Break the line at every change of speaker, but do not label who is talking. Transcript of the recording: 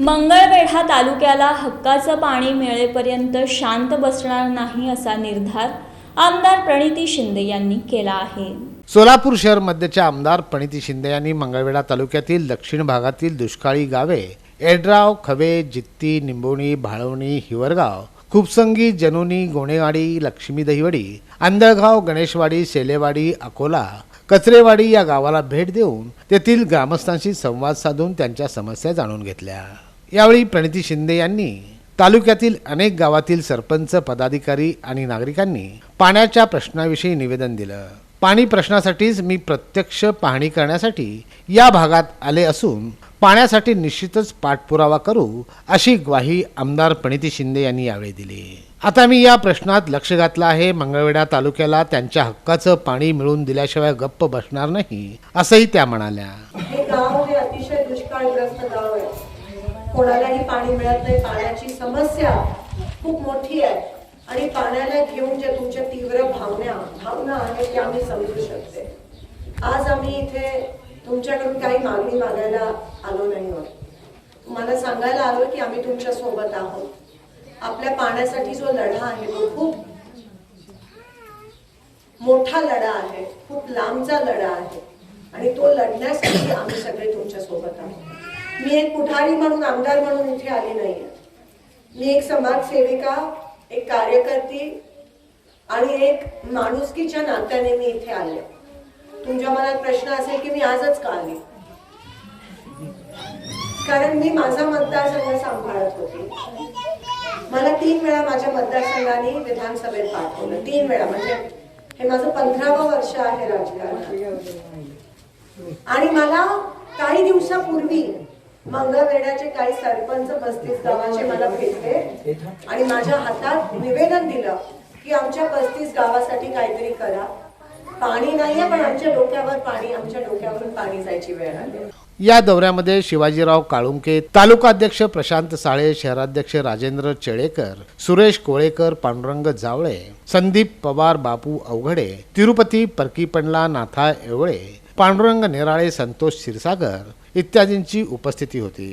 मंगळवेढा तालुक्याला हक्काचं पाणी मिळेपर्यंत शांत बसणार नाही असा निर्धार आमदार प्रणिती शिंदे यांनी केला आहे.
सोलापूर शहर मध्यच्या आमदार प्रणिती शिंदे यांनी मंगळवेढा तालुक्यातील दक्षिण भागातील दुष्काळी गावे एड्राव खवे जित्ती निंबोणी भाळवणी हिवरगाव खुपसंगी जनोनी गोणेवाडी लक्ष्मी दहिवडी आंधळगाव गणेशवाडी सेलेवाडी अकोला कचरेवाडी या गावाला भेट देऊन तेथील ग्रामस्थांशी संवाद साधून त्यांच्या समस्या जाणून घेतल्या. यावेळी प्रणिती शिंदे यांनी तालुक्यातील अनेक गावातील सरपंच पदाधिकारी आणि नागरिकांनी पाण्याच्या प्रश्नाविषयी निवेदन दिलं. पाणी प्रश्नासाठीच मी प्रत्यक्ष पाहणी करण्यासाठी या भागात आले असून पाण्यासाठी निश्चितच पाठपुरावा करू अशी ग्वाही आमदार प्रणिती शिंदे यांनी यावेळी दिली. आता मी या प्रश्नात लक्ष घातलं आहे. मंगळवेढा तालुक्याला त्यांच्या हक्काचं पाणी मिळवून दिल्याशिवाय गप्प बसणार नाही असंही त्या म्हणाल्या
हे गाव हे अतिशय दुष्काळग्रस्त गाव आहे कोणालाही पाणी मिळत नाही पाण्याची समस्या खूप मोठी आहे. आणि पाण्याला घेऊन जे तुमच्या तीव्र भावना भावना आहेत त्या आम्ही समजू शकते. आज आम्ही इथे तुमच्याकडून काही मागणी मागायला आलो नाही आहोत. तुम्हाला सांगायला आलो की आम्ही तुमच्यासोबत आहोत. आपल्या पाण्यासाठी जो लढा आहे तो खूप मोठा लढा आहे खूप लांबचा लढा आहे. आणि तो लढण्यासाठी आम्ही सगळे तुमच्यासोबत आहोत. मी एक पुढारी म्हणून आमदार म्हणून इथे आली नाही मी एक समाजसेविका एक कार्यकर्ती आणि एक माणुसकीच्या नात्याने मी इथे आले. तुमच्या मनात प्रश्न असेल की मी आजच का आले? कारण मी माझा मतदारसंघ सांभाळत होते. मला तीन वेळा माझ्या मतदारसंघाने विधानसभेत पाठवलं. तीन वेळा म्हणजे हे माझं पंधरावं वर्ष आहे राजकारण आणि मला काही दिवसापूर्वी मंगळवेड्याचे काही सरपंच पस्तीस गावाचे मला भेटले. आणि माझ्या हातात निवेदन दिलं की आमच्या पस्तीस गावासाठी काहीतरी करा. पाणी नाहीये पण आमच्या डोक्यावर पाणी आमच्या डोक्यावरून पाणी जायची वेळ आली.
या दौऱ्यामध्ये शिवाजीराव काळुंके तालुकाध्यक्ष प्रशांत साळे शहराध्यक्ष राजेंद्र चेळेकर सुरेश कोळेकर पांडुरंग जावळे संदीप पवार बापू अवघडे तिरुपती परकीपंडला नाथा एवळे पांडुरंग नेराळे संतोष क्षीरसागर इत्यादींची उपस्थिती होती.